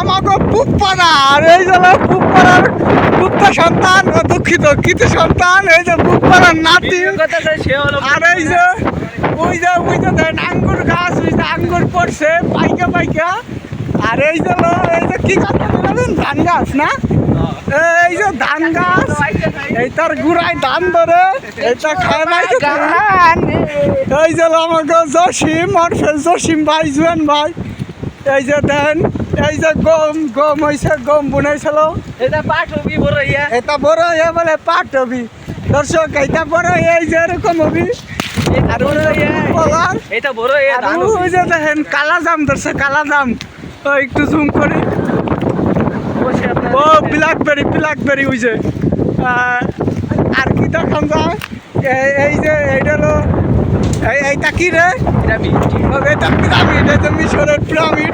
আমাকে পুপ্পাড়া আর এই যে হলো পুপ্পাড়ার পুপ্পা সন্তান দুঃখিত কৃতি সন্তান এই যে পুপ্পাড়ার নাতি। আর এই যে ওই যে ওই যে দেন আঙ্গুর গাছ ওই যে আঙ্গুর পড়ছে পাইকা পাইকা। আর এই যে এই যে কি গাছ ধান গাছ না? এই যে ধান গাছ এই তার গুড়ায় ধান ধরে এইটা খায় নাই তো এই যে আমাকে জসিম আর জসিম ভাই জুয়েন ভাই এই যে দেন এই যে গম গম হয়েছে গম বুনাইছিল। এটা পাঠ হবি বড় ইয়া। এটা বড় হয়ে বলে পাট হবি। দর্শক এটা বড় এই যে এরকম হবি। আর এটা বড় ইয়া ওই যে দেখেন কালা জাম ধরছে কালা জাম। একটু জুম করি। ও ব্ল্যাকবেরি ব্ল্যাকবেরি ওই যে। আর কি দেখান যায়? এই- যে এইটা হলো এই এইটা কি রে? ও, এটা পিরামিড এটা মিশরের পিরামিড